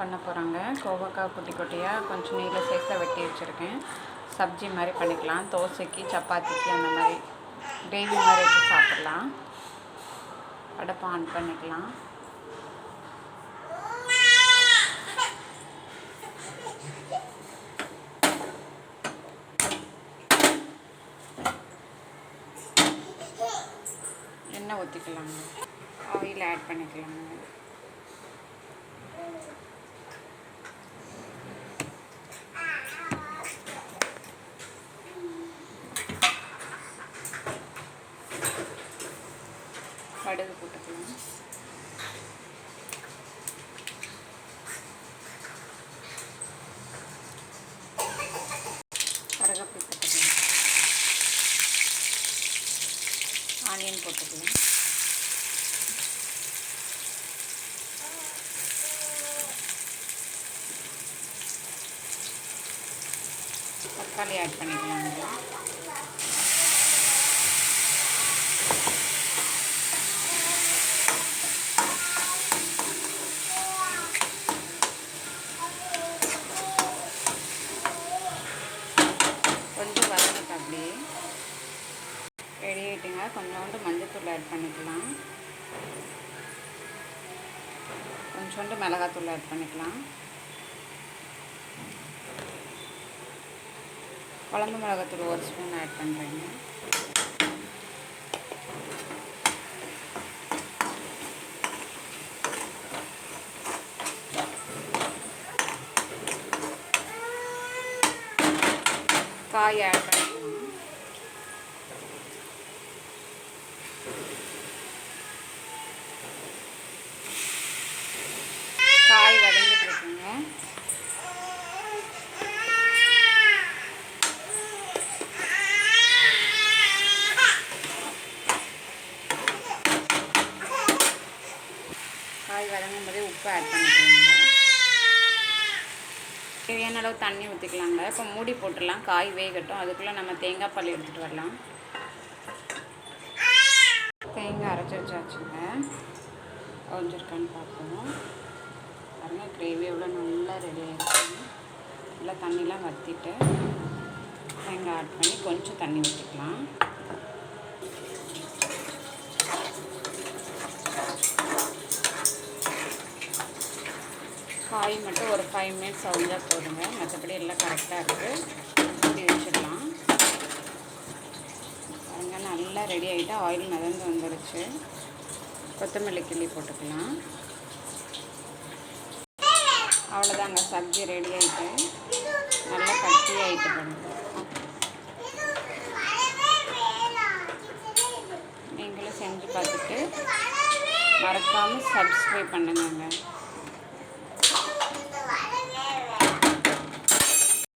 பண்ண போகிறாங்க கோவக்காய் குட்டி குட்டியாக கொஞ்சம் நீல சைஸாக வெட்டி வச்சுருக்கேன். சப்ஜி மாதிரி பண்ணிக்கலாம். தோசைக்கு சப்பாத்திக்கு அந்த மாதிரி கிரேவி மாதிரி வச்சு சாப்பிட்லாம். அடுப்பை ஆன் பண்ணிக்கலாம். எண்ணெய் ஊற்றிக்கலாங்க ஆயில் ஆட் பண்ணிக்கலாங்க கடுகு போட்டுக்கலாம் கருவேப்பிலை போட்டுக்கலாம் ஆனியன் போட்டுக்கலாம் தக்காளி ஆட் பண்ணிக்கலாம் கொஞ்சம் வதங்கட்டும் அப்படியே ரெடி ஆகிட்டுங்க கொஞ்சோண்டு மஞ்சத்தூள் ஆட் பண்ணிக்கலாம். கொஞ்சோண்டு மிளகாத்தூள் ஆட் பண்ணிக்கலாம். குழம்பு மிளகாத்தூள் ஒரு ஸ்பூன் ஆட் பண்ணுறேங்க காய் ஆட் பண்ணி காய் வதங்கும் போதே உப்பு ஆட் பண்ணிக்கலாங்க. தேவையான அளவு தண்ணி ஊற்றிக்கலாங்க இப்போ மூடி போட்டுடலாம். காய் வேகட்டும். அதுக்குள்ளே நம்ம தேங்காய் பால் எடுத்துகிட்டு வரலாம். தேங்காய் அரைச்சி வச்சாச்சுங்க. கொஞ்சிருக்கான்னு பார்ப்போம். பாருங்கள் கிரேவி எவ்வளோ நல்லா ரெடி ஆகிடுச்சு நல்லா தண்ணிலாம் வற்றிட்டு தேங்காய் ஆட் பண்ணி கொஞ்சம் தண்ணி ஊற்றிக்கலாம் காய் மட்டும் ஒரு ஃபைவ் மினிட்ஸ் அவுஞ்சால் போதுங்க. மற்றபடி எல்லாம் கரெக்டாக இருக்குது மூடி வச்சிடலாம். பாருங்க நல்லா ரெடி ஆகிட்டு ஆயில் மிதந்து வந்துடுச்சு கொத்தமல்லி கிள்ளி போட்டுக்கலாம். அவ்வளோதாங்க சப்ஜி ரெடி ஆகிட்டு நல்லா கட்டி ஆகிட்டு பண்ணுங்க நீங்களும் செஞ்சு பார்த்துட்டு மறக்காமல் சப்ஸ்கிரைப் பண்ணுங்க